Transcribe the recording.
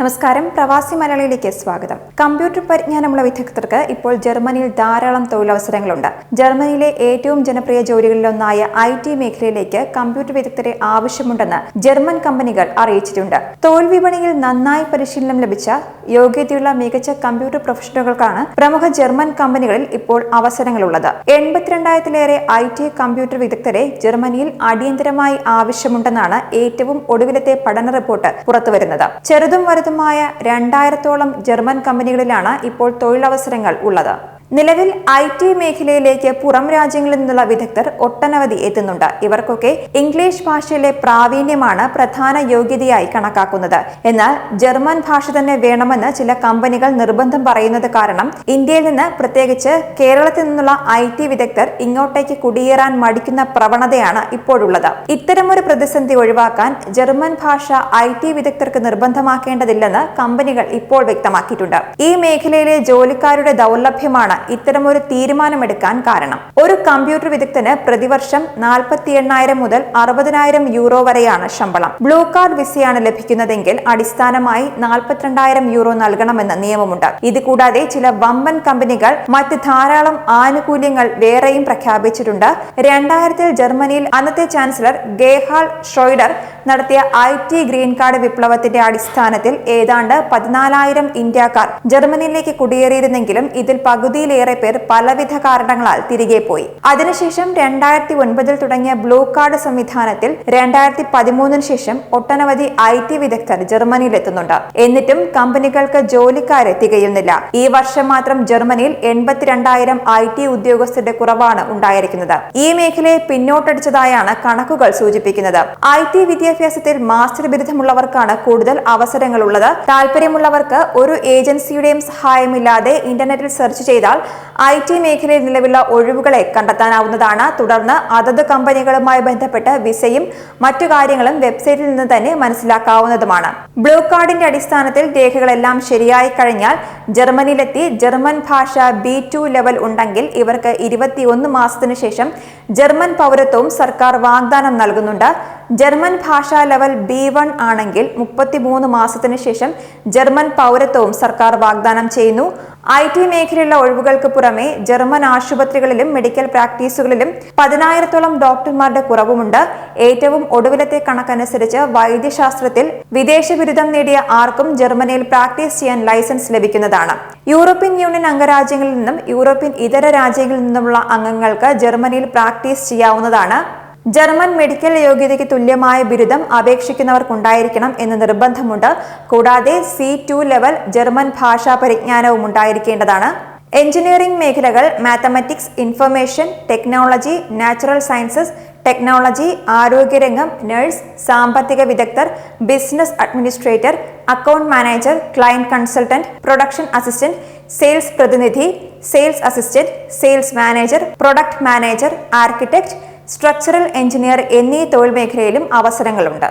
നമസ്കാരം. പ്രവാസി മലയാളിയിലേക്ക് സ്വാഗതം. കമ്പ്യൂട്ടർ പരിജ്ഞാനമുള്ള വിദഗ്ധർക്ക് ഇപ്പോൾ ജർമ്മനിയിൽ ധാരാളം തൊഴിലവസരങ്ങളുണ്ട്. ജർമ്മനിയിലെ ഏറ്റവും ജനപ്രിയ ജോലികളിലൊന്നായ ഐ ടി മേഖലയിലേക്ക് കമ്പ്യൂട്ടർ വിദഗ്ധരെ ആവശ്യമുണ്ടെന്ന് ജർമ്മൻ കമ്പനികൾ അറിയിച്ചിട്ടുണ്ട്. തൊഴിൽ വിപണിയിൽ നന്നായി പരിശീലനം ലഭിച്ച യോഗ്യതയുള്ള മികച്ച കമ്പ്യൂട്ടർ പ്രൊഫഷണലുകൾക്കാണ് പ്രമുഖ ജർമ്മൻ കമ്പനികളിൽ ഇപ്പോൾ അവസരങ്ങളുള്ളത്. എൺപത്തിരണ്ടായിരത്തിലേറെ ഐ ടി കമ്പ്യൂട്ടർ വിദഗ്ധരെ ജർമ്മനിയിൽ അടിയന്തരമായി ആവശ്യമുണ്ടെന്നാണ് ഏറ്റവും ഒടുവിലത്തെ പഠന റിപ്പോർട്ട് പുറത്തുവരുന്നത്. ചെറുതും വലുതുമായ രണ്ടായിരത്തോളം ജർമ്മൻ കമ്പനികളിലാണ് ഇപ്പോൾ തൊഴിലവസരങ്ങൾ ഉള്ളത്. നിലവിൽ ഐ ടി മേഖലയിലേക്ക് പുറം രാജ്യങ്ങളിൽ നിന്നുള്ള വിദഗ്ധർ ഒട്ടനവധി എത്തുന്നുണ്ട്. ഇവർക്കൊക്കെ ഇംഗ്ലീഷ് ഭാഷയിലെ പ്രാവീണ്യമാണ് പ്രധാന യോഗ്യതയായി കണക്കാക്കുന്നത്. എന്നാൽ ജർമ്മൻ ഭാഷ തന്നെ വേണമെന്ന് ചില കമ്പനികൾ നിർബന്ധം പറയുന്നത് കാരണം ഇന്ത്യയിൽ നിന്ന് പ്രത്യേകിച്ച് കേരളത്തിൽ നിന്നുള്ള ഐ ടി വിദഗ്ധർ ഇങ്ങോട്ടേക്ക് കുടിയേറാൻ മടിക്കുന്ന പ്രവണതയാണ് ഇപ്പോഴുള്ളത്. ഇത്തരമൊരു പ്രതിസന്ധി ഒഴിവാക്കാൻ ജർമ്മൻ ഭാഷ ഐ ടി വിദഗ്ധർക്ക് നിർബന്ധമാക്കേണ്ടതില്ലെന്ന് കമ്പനികൾ ഇപ്പോൾ വ്യക്തമാക്കിയിട്ടുണ്ട്. ഈ മേഖലയിലെ ജോലിക്കാരുടെ ദൗർലഭ്യമാണ് ഇത്തരമൊരു തീരുമാനമെടുക്കാൻ കാരണം. ഒരു കമ്പ്യൂട്ടർ വിദഗ്ധന് പ്രതിവർഷം നാൽപ്പത്തി എണ്ണായിരം മുതൽ അറുപതിനായിരം യൂറോ വരെയാണ് ശമ്പളം. ബ്ലൂ കാർഡ് വിസയാണ് ലഭിക്കുന്നതെങ്കിൽ അടിസ്ഥാനമായി നാൽപ്പത്തിരണ്ടായിരം യൂറോ നൽകണമെന്ന് നിയമമുണ്ട്. ഇത് കൂടാതെ ചില വമ്പൻ കമ്പനികൾ മറ്റ് ധാരാളം ആനുകൂല്യങ്ങൾ വേറെയും പ്രഖ്യാപിച്ചിട്ടുണ്ട്. രണ്ടായിരത്തിൽ ജർമ്മനിയിൽ അന്നത്തെ ചാൻസലർ ഗേഹാൾ ഷോയ്ഡർ നടത്തിയ ഐ ടി ഗ്രീൻ കാർഡ് വിപ്ലവത്തിന്റെ അടിസ്ഥാനത്തിൽ ഏതാണ്ട് പതിനാലായിരം ഇന്ത്യക്കാർ ജർമ്മനിയിലേക്ക് കുടിയേറിയിരുന്നെങ്കിലും ഇതിൽ പകുതിയിലേറെ പേർ പലവിധ കാരണങ്ങളാൽ തിരികെ പോയി. അതിനുശേഷം രണ്ടായിരത്തി ഒൻപതിൽ തുടങ്ങിയ ബ്ലൂ കാർഡ് സംവിധാനത്തിൽ രണ്ടായിരത്തി പതിമൂന്നിന് ശേഷം ഒട്ടനവധി ഐ ടി വിദഗ്ധർ ജർമ്മനിയിലെത്തുന്നുണ്ട്. എന്നിട്ടും കമ്പനികൾക്ക് ജോലിക്കാരെ തികയുന്നില്ല. ഈ വർഷം മാത്രം ജർമ്മനിയിൽ എൺപത്തിരണ്ടായിരം ഐ ടി ഉദ്യോഗസ്ഥരുടെ കുറവാണ് ഉണ്ടായിരിക്കുന്നത്. ഈ മേഖലയെ പിന്നോട്ടടിച്ചതായാണ് കണക്കുകൾ സൂചിപ്പിക്കുന്നത്. ഐ ടി വിദ്യാഭ്യാസത്തിൽ മാസ്റ്റർ ബിരുദമുള്ളവർക്കാണ് കൂടുതൽ അവസരങ്ങളുള്ളത്. താല്പര്യമുള്ളവർക്ക് ഒരു ഏജൻസിയുടെയും സഹായമില്ലാതെ ഇന്റർനെറ്റിൽ സെർച്ച് ചെയ്താൽ ഐ ടി മേഖലയിൽ നിലവിലുള്ള ഒഴിവുകളെ കണ്ടെത്താനാവുന്നതാണ്. തുടർന്ന് അതത് കമ്പനികളുമായി ബന്ധപ്പെട്ട് വിസയും മറ്റു കാര്യങ്ങളും വെബ്സൈറ്റിൽ നിന്ന് തന്നെ മനസ്സിലാക്കാവുന്നതുമാണ്. ബ്ലൂ കാർഡിന്റെ അടിസ്ഥാനത്തിൽ രേഖകളെല്ലാം ശരിയായി കഴിഞ്ഞാൽ ജർമ്മനിയിലെത്തി ജർമ്മൻ ഭാഷ ബി ടു ലെവൽ ഉണ്ടെങ്കിൽ ഇവർക്ക് ഇരുപത്തിയൊന്ന് മാസത്തിനു ശേഷം ജർമ്മൻ പൗരത്വവും സർക്കാർ വാഗ്ദാനം നൽകുന്നുണ്ട്. ജർമ്മൻ ഭാഷാ ലെവൽ ബി വൺ ആണെങ്കിൽ മുപ്പത്തിമൂന്ന് മാസത്തിനു ശേഷം ജർമ്മൻ പൗരത്വവും സർക്കാർ വാഗ്ദാനം ചെയ്യുന്നു. ഐ ടി മേഖലയിലുള്ള ഒഴിവുകൾക്ക് പുറമെ ജർമ്മൻ ആശുപത്രികളിലും മെഡിക്കൽ പ്രാക്ടീസുകളിലും പതിനായിരത്തോളം ഡോക്ടർമാരുടെ കുറവുമുണ്ട്. ഏറ്റവും ഒടുവിലത്തെ കണക്കനുസരിച്ച് വൈദ്യശാസ്ത്രത്തിൽ വിദേശ ബിരുദം നേടിയ ആർക്കും ജർമ്മനിയിൽ പ്രാക്ടീസ് ചെയ്യാൻ ലൈസൻസ് ലഭിക്കുന്നതാണ്. യൂറോപ്യൻ യൂണിയൻ അംഗരാജ്യങ്ങളിൽ നിന്നും യൂറോപ്യൻ ഇതര രാജ്യങ്ങളിൽ നിന്നുമുള്ള അംഗങ്ങൾക്ക് ജർമ്മനിയിൽ പ്രാക്ടീസ് ചെയ്യാവുന്നതാണ്. ജർമ്മൻ മെഡിക്കൽ യോഗ്യതയ്ക്ക് തുല്യമായ ബിരുദം അപേക്ഷിക്കുന്നവർക്കുണ്ടായിരിക്കണം എന്ന് നിർബന്ധമുണ്ട്. കൂടാതെ സി ടു ലെവൽ ജർമ്മൻ ഭാഷാ പരിജ്ഞാനവും ഉണ്ടായിരിക്കേണ്ടതാണ്. എഞ്ചിനീയറിംഗ് മേഖലകൾ mathematics information technology natural sciences technology ആരോഗ്യരംഗം nurse സാമ്പത്തിക വിദഗ്ധർ business administrator account manager client consultant production assistant sales പ്രതിനിധി sales assistant sales manager product manager architect structural engineer എന്നീ തൊഴിൽ മേഖലയിലും അവസരങ്ങളുണ്ട്.